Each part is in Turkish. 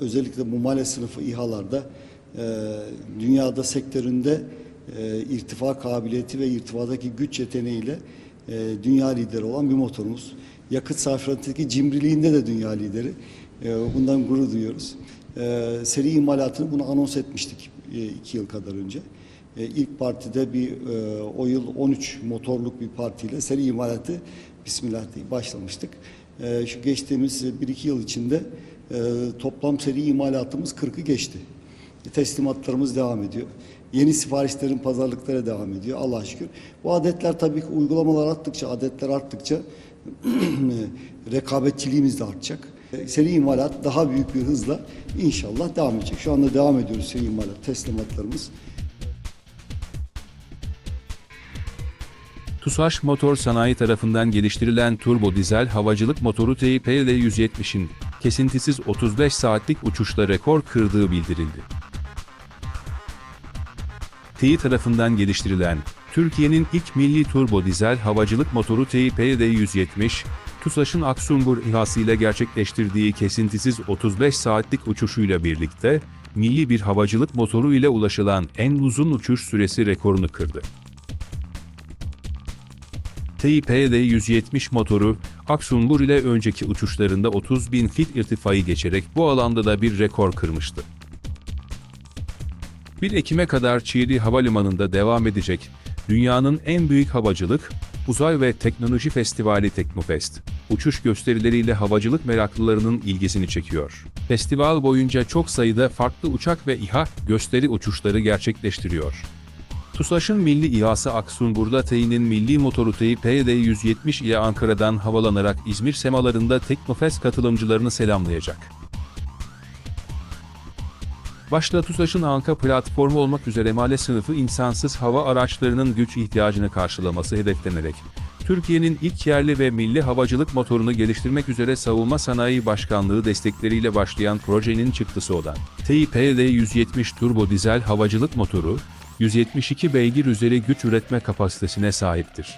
özellikle bu male sınıfı İHA'larda e, dünyada sektöründe e, irtifa kabiliyeti ve irtifadaki güç yeteneğiyle e, dünya lideri olan bir motorumuz. Yakıt sarfiyatındaki cimriliğinde de dünya lideri. E, bundan gurur duyuyoruz. E, seri imalatını bunu anons etmiştik e, iki yıl kadar önce. E, ilk partide bir e, o yıl 13 motorluk bir partiyle seri imalatı Bismillah diye başlamıştık. E, şu geçtiğimiz 1-2 yıl içinde e, toplam seri imalatımız 40'ı geçti. E, teslimatlarımız devam ediyor. Yeni siparişlerin pazarlıklara devam ediyor Allah'a şükür. Bu adetler tabii ki uygulamalar arttıkça, adetler arttıkça rekabetçiliğimiz de artacak. E, Seri imalat daha büyük bir hızla inşallah devam edecek. Şu anda devam ediyoruz seri imalat teslimatlarımız. TUSAŞ Motor Sanayi tarafından geliştirilen turbo dizel havacılık motoru TİPL-170'in kesintisiz 35 saatlik uçuşla rekor kırdığı bildirildi. Tİ tarafından geliştirilen Türkiye'nin ilk milli turbo dizel havacılık motoru TİPL-170, TUSAŞ'ın Aksungur İHA'sı ile gerçekleştirdiği kesintisiz 35 saatlik uçuşuyla birlikte, milli bir havacılık motoru ile ulaşılan en uzun uçuş süresi rekorunu kırdı. TİPD-170 motoru, Aksungur ile önceki uçuşlarında 30 bin fit irtifayı geçerek bu alanda da bir rekor kırmıştı. 1 Ekim'e kadar Çiğli Havalimanı'nda devam edecek dünyanın en büyük havacılık, uzay ve teknoloji festivali Teknofest, uçuş gösterileriyle havacılık meraklılarının ilgisini çekiyor. Festival boyunca çok sayıda farklı uçak ve İHA gösteri uçuşları gerçekleştiriyor. TUSAŞ'ın milli İHA'sı Aksunbur'da TEİ'nin milli motoru TEİ PD-170 ile Ankara'dan havalanarak İzmir semalarında Teknofest katılımcılarını selamlayacak. Başta TUSAŞ'ın Anka platformu olmak üzere male sınıfı insansız hava araçlarının güç ihtiyacını karşılaması hedeflenerek, Türkiye'nin ilk yerli ve milli havacılık motorunu geliştirmek üzere Savunma Sanayi Başkanlığı destekleriyle başlayan projenin çıktısı olan TİPD-170 turbo dizel havacılık motoru, 172 beygir üzeri güç üretme kapasitesine sahiptir.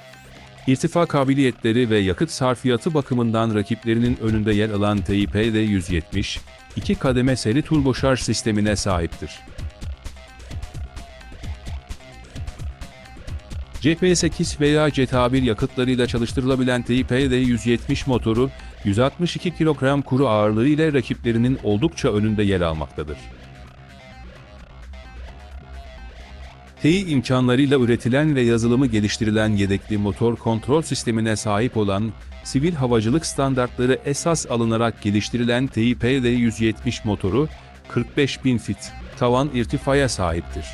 İrtifa kabiliyetleri ve yakıt sarfiyatı bakımından rakiplerinin önünde yer alan TİPD-170, iki kademe seri turboşarj sistemine sahiptir. CP8 veya CT1 yakıtlarıyla çalıştırılabilen TİPD-170 motoru, 162 kilogram kuru ağırlığı ile rakiplerinin oldukça önünde yer almaktadır. Tİ imkanlarıyla üretilen ve yazılımı geliştirilen yedekli motor kontrol sistemine sahip olan, sivil havacılık standartları esas alınarak geliştirilen TİPD-170 motoru, 45.000 fit tavan irtifaya sahiptir.